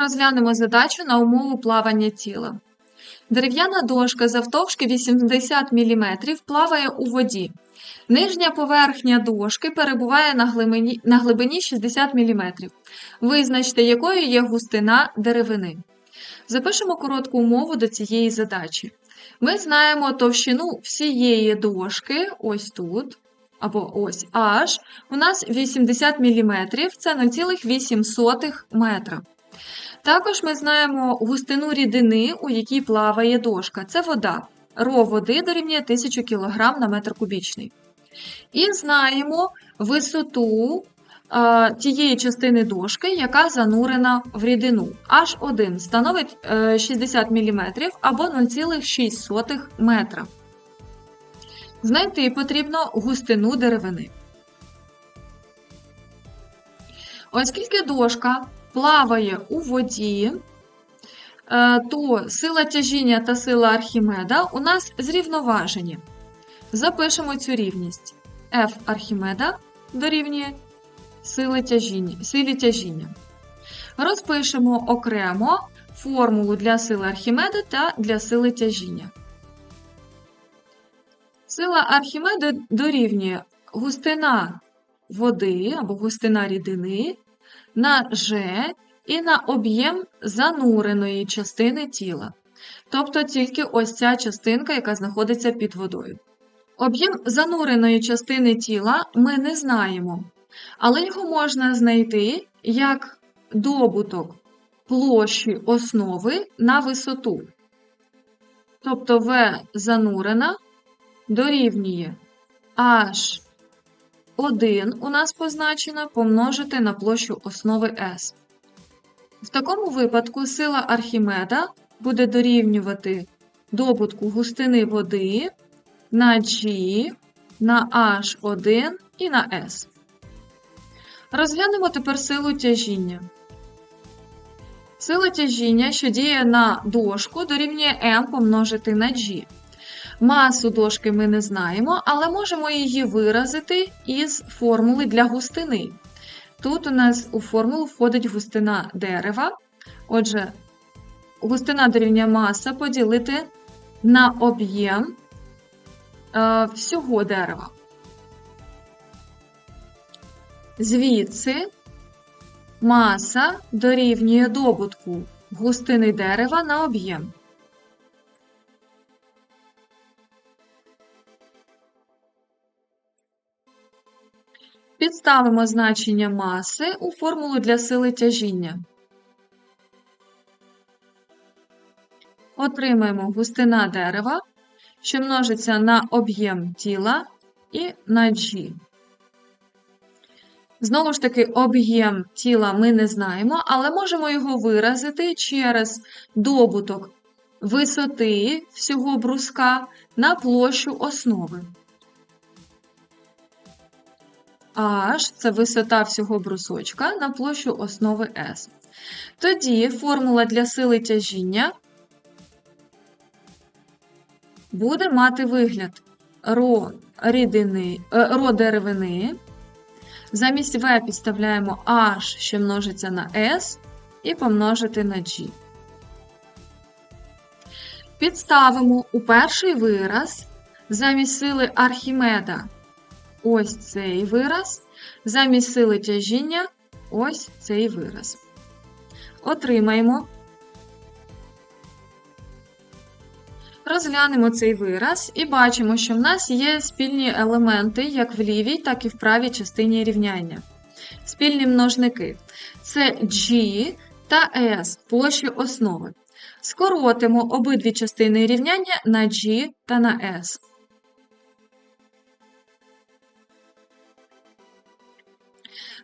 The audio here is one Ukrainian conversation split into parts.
Розглянемо задачу на умову плавання тіла. Дерев'яна дошка завтовшки 80 мм плаває у воді. Нижня поверхня дошки перебуває на глибині, на глибині 60 мм. Визначте, якою є густина деревини. Запишемо коротку умову до цієї задачі. Ми знаємо товщину всієї дошки, ось тут, або ось H, у нас 80 мм, це 0,8 метра. Також ми знаємо густину рідини, у якій плаває дошка. Це вода. Ро води дорівнює 1000 кг на метр кубічний. І знаємо висоту е, тієї частини дошки, яка занурена в рідину. H1 становить е, 60 мм або 0,6 метра. Знайти потрібно густину деревини. Оскільки дошка плаває у воді, е, то сила тяжіння та сила Архімеда у нас зрівноважені. Запишемо цю рівність. F Архімеда дорівнює сили тяжіння, силі тяжіння. Розпишемо окремо формулу для сили Архімеда та для сили тяжіння. Сила Архімеда дорівнює густина води або густина рідини на G і на об'єм зануреної частини тіла. Тобто тільки ось ця частинка, яка знаходиться під водою. Об'єм зануреної частини тіла ми не знаємо, але його можна знайти як добуток площі основи на висоту. Тобто В занурена дорівнює H1 у нас позначено помножити на площу основи S. В такому випадку сила Архімеда буде дорівнювати добутку густини води на G, на H1 і на S. Розглянемо тепер силу тяжіння. Сила тяжіння, що діє на дошку, дорівнює M помножити на G. Масу дошки ми не знаємо, але можемо її виразити із формули для густини. Тут у нас у формулу входить густина дерева. Отже, густина дорівнює маса поділити на об'єм е, всього дерева. Звідси маса дорівнює добутку густини дерева на об'єм. Підставимо значення маси у формулу для сили тяжіння. Отримаємо густина дерева, що множиться на об'єм тіла і на G. Знову ж таки, об'єм тіла ми не знаємо, але можемо його виразити через добуток висоти всього бруска на площу основи. H – це висота всього брусочка на площу основи S. Тоді формула для сили тяжіння буде мати вигляд ро, рідини, ро деревини. Замість В підставляємо H, що множиться на S, і помножити на G. Підставимо у перший вираз замість сили Архімеда ось цей вираз, замість сили тяжіння ось цей вираз. Отримаємо. Розглянемо цей вираз і бачимо, що в нас є спільні елементи як в лівій, так і в правій частині рівняння. Спільні множники це G та S площі основи. Скоротимо обидві частини рівняння на G та на S.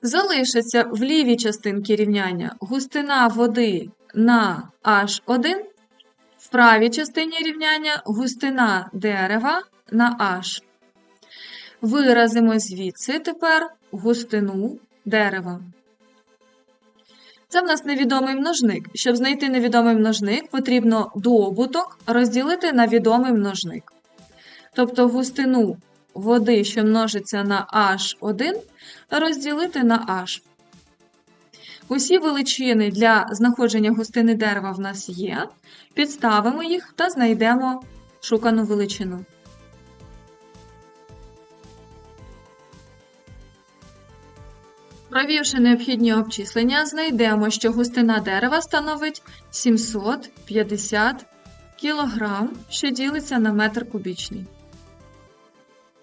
Залишиться в лівій частинці рівняння густина води на H1, в правій частині рівняння густина дерева на H. Виразимо звідси тепер густину дерева. Це в нас невідомий множник. Щоб знайти невідомий множник, потрібно добуток розділити на відомий множник. Тобто густину води, що множиться на H1, розділити на H. Усі величини для знаходження густини дерева в нас є. Підставимо їх та знайдемо шукану величину. Провівши необхідні обчислення, знайдемо, що густина дерева становить 750 кг, що ділиться на метр кубічний.